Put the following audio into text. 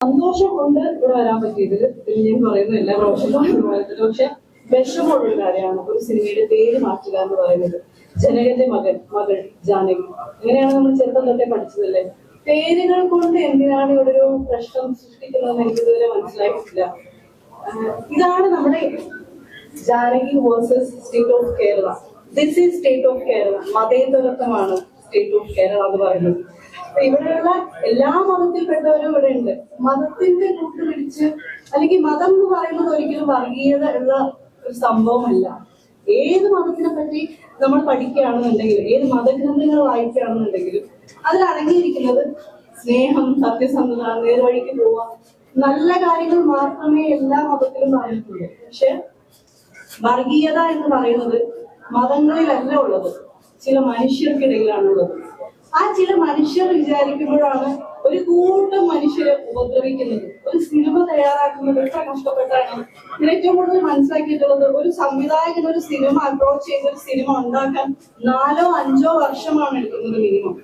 സന്തോഷം കൊണ്ട് ഇവിടെ വരാൻ പറ്റിയത് ഞാൻ പറയുന്നു എല്ലാ പ്രൊഫഷണലും പക്ഷെ വിഷമമുള്ള കാര്യമാണ് ഒരു സിനിമയുടെ പേര് മാറ്റുക എന്ന് പറയുന്നത്. ജനകന്റെ മകൻ മകൾ ജാനകി. അങ്ങനെയാണ് നമ്മൾ ചെറുപ്പം തൊട്ടേ പഠിച്ചതല്ലേ? പേരുകൾ കൊണ്ട് എന്തിനാണ് ഇവിടെ ഒരു പ്രശ്നം സൃഷ്ടിക്കുന്നതെന്ന് എനിക്ക് ഇതുവരെ മനസ്സിലായിട്ടില്ല. ഇതാണ് നമ്മുടെ Janaki versus state of Kerala this is state of Kerala മതേതരത്വമാണ് state of Kerala എന്ന് പറയുന്നത്. അപ്പൊ ഇവിടെയുള്ള എല്ലാ മതത്തിൽപ്പെട്ടവരും ഇവിടെ ഉണ്ട് മതത്തിന്റെ കൂട്ടുപിടിച്ച് അല്ലെങ്കിൽ മതം എന്ന് പറയുന്നത് ഒരിക്കലും വർഗീയത ഉള്ള ഒരു സംഭവമല്ല. ഏത് മതത്തിനെ പറ്റി നമ്മൾ പഠിക്കുകയാണെന്നുണ്ടെങ്കിലും ഏത് മതഗ്രന്ഥങ്ങൾ വായിക്കുകയാണെന്നുണ്ടെങ്കിലും അതിൽ അടങ്ങിയിരിക്കുന്നത് സ്നേഹം സത്യസന്ധത നേർവഴിക്ക് പോവുക നല്ല കാര്യങ്ങൾ മാത്രമേ എല്ലാ മതത്തിലും പറഞ്ഞിട്ടുള്ളൂ. പക്ഷെ വർഗീയത എന്ന് പറയുന്നത് മതങ്ങളിലല്ല ഉള്ളത്. ചില മനുഷ്യർക്കിടയിലാണ് ഉള്ളത് ആ ചില മനുഷ്യർ വിചാരിക്കുമ്പോഴാണ് ഒരു കൂട്ടം മനുഷ്യരെ ഉപദ്രവിക്കുന്നത്. ഒരു സിനിമ തയ്യാറാക്കുന്നത് എത്ര കഷ്ടപ്പെട്ടാണ്. ഇതിന് ഏറ്റവും കൂടുതൽ മനസ്സിലാക്കിയിട്ടുള്ളത് ഒരു സംവിധായകൻ ഒരു സിനിമ അപ്രോച്ച് ചെയ്ത് ഒരു സിനിമ ഉണ്ടാക്കാൻ നാലോ അഞ്ചോ വർഷമാണ് എടുക്കുന്നത് മിനിമം